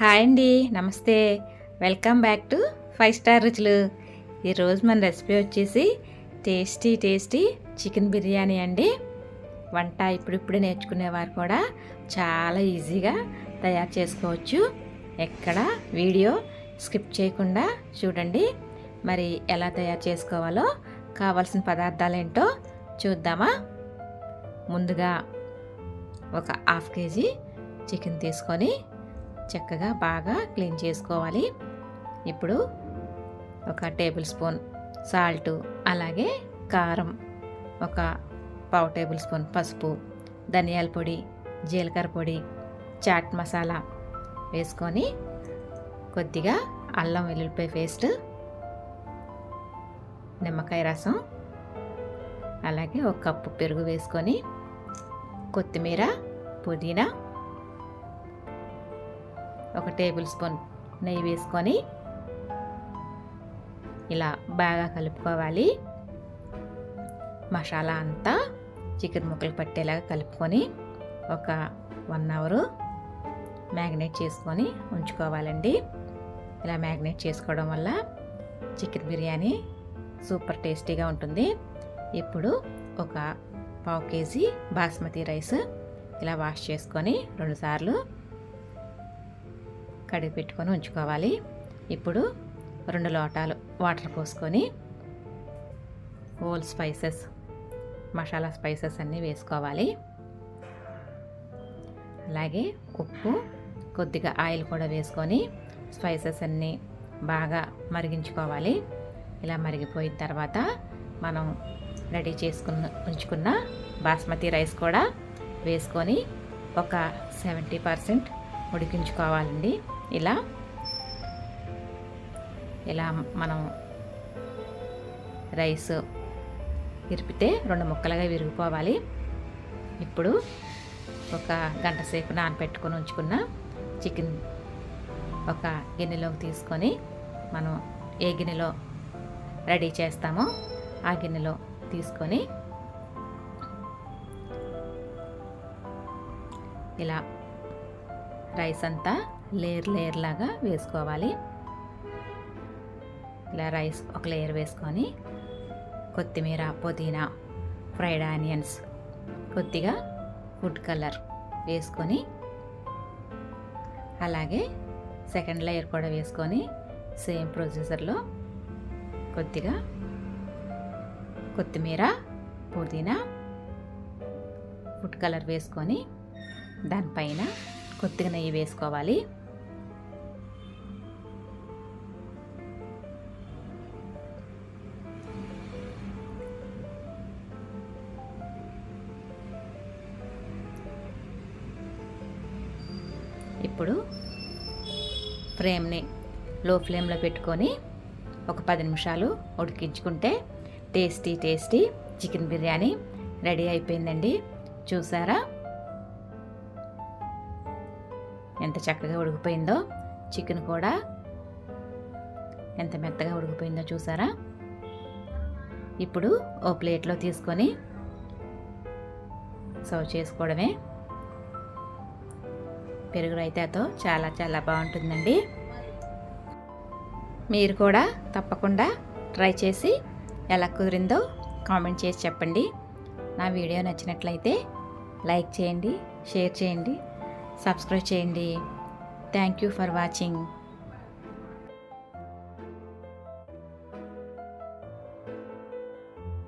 Hi అండి నమస్తే. Welcome back to five star Ruchulu. ఈరోజు మన రెసిపీ వచ్చేసి టేస్టీ టేస్టీ చికెన్ బిర్యానీ అండి. వంట ఇప్పుడిప్పుడే నేర్చుకునేవారు కూడా చాలా ఈజీగా తయారు చేసుకోవచ్చు. ఎక్కడ వీడియో స్కిప్ చేయకుండా చూడండి. మరి ఎలా తయారు చేసుకోవాలో కావాల్సిన పదార్థాలు ఏంటో చూద్దామా? ముందుగా ఒక హాఫ్ కేజీ చికెన్ తీసుకొని చక్కగా బాగా క్లీన్ చేసుకోవాలి. ఇప్పుడు ఒక టేబుల్ స్పూన్ సాల్ట్ అలాగే కారం ఒక పావు టేబుల్ స్పూన్ పసుపు ధనియాల పొడి జీలకర్ర పొడి చాట్ మసాలా వేసుకొని కొద్దిగా అల్లం వెల్లుల్లిపాయ పేస్ట్ నిమ్మకాయ రసం అలాగే ఒక కప్పు పెరుగు వేసుకొని కొత్తిమీర పుదీనా ఒక టేబుల్ స్పూన్ నెయ్యి వేసుకొని ఇలా బాగా కలుపుకోవాలి. మసాలా అంతా చికెన్ ముక్కలు పట్టేలాగా కలుపుకొని ఒక వన్ అవరు మ్యాగ్నేట్ చేసుకొని ఉంచుకోవాలండి. ఇలా మ్యాగ్నేట్ చేసుకోవడం వల్ల చికెన్ బిర్యానీ సూపర్ టేస్టీగా ఉంటుంది. ఇప్పుడు ఒక పావు కేజీ బాస్మతి రైస్ ఇలా వాష్ చేసుకొని రెండుసార్లు కడిగి పెట్టుకొని ఉంచుకోవాలి. ఇప్పుడు రెండు లోటాలు వాటర్ పోసుకొని హోల్ స్పైసెస్ మసాలా స్పైసెస్ అన్నీ వేసుకోవాలి. అలాగే ఉప్పు కొద్దిగా ఆయిల్ కూడా వేసుకొని స్పైసెస్ అన్నీ బాగా మరిగించుకోవాలి. ఇలా మరిగిపోయిన తర్వాత మనం రెడీ చేసుకున్న ఉంచుకున్న బాస్మతి రైస్ కూడా వేసుకొని ఒక సెవెంటీ పర్సెంట్ ఉడికించుకోవాలండి. ఇలా. ఇలా మనం రైస్ విరిపితే రెండు ముక్కలుగా విరిగిపోవాలి. ఇప్పుడు ఒక గంట సేపు నానబెట్టుకొని ఉంచుకున్న చికెన్ ఒక గిన్నెలోకి తీసుకొని మనం ఏ గిన్నెలో రెడీ చేస్తామో ఆ గిన్నెలో తీసుకొని ఇలా రైస్ అంతా లేయర్ లేయర్ లాగా వేసుకోవాలి. ఇలా రైస్ ఒక లేయర్ వేసుకొని కొత్తిమీర పుదీనా ఫ్రైడ్ ఆనియన్స్ కొద్దిగా ఫుడ్ కలర్ వేసుకొని అలాగే సెకండ్ లేయర్ కూడా వేసుకొని సేమ్ ప్రొసీజర్లో కొద్దిగా కొత్తిమీర పుదీనా ఫుడ్ కలర్ వేసుకొని దానిపైన కొద్దిగా నెయ్యి వేసుకోవాలి. ఇప్పుడు ఫ్రేమ్ని లో ఫ్లేమ్లో పెట్టుకొని ఒక పది నిమిషాలు ఉడికించుకుంటే tasty tasty chicken biryani ready అయిపోయిందండి. చూసారా? ఎంత చక్కగా ఉడికిపోయిందో చికెన్ కూడా ఎంత మెత్తగా ఉడికిపోయిందో చూసారా? ఇప్పుడు ఓ ప్లేట్లో తీసుకొని సర్వ్ చేసుకోవడమే పెరుగు రైతాతో చాలా చాలా బాగుంటుందండి. మీరు కూడా తప్పకుండా ట్రై చేసి ఎలా కుదిరిందో కామెంట్ చేసి చెప్పండి. నా వీడియో నచ్చినట్లయితే లైక్ చేయండి షేర్ చేయండి సబ్స్క్రైబ్ చేయండి. Thank you for watching.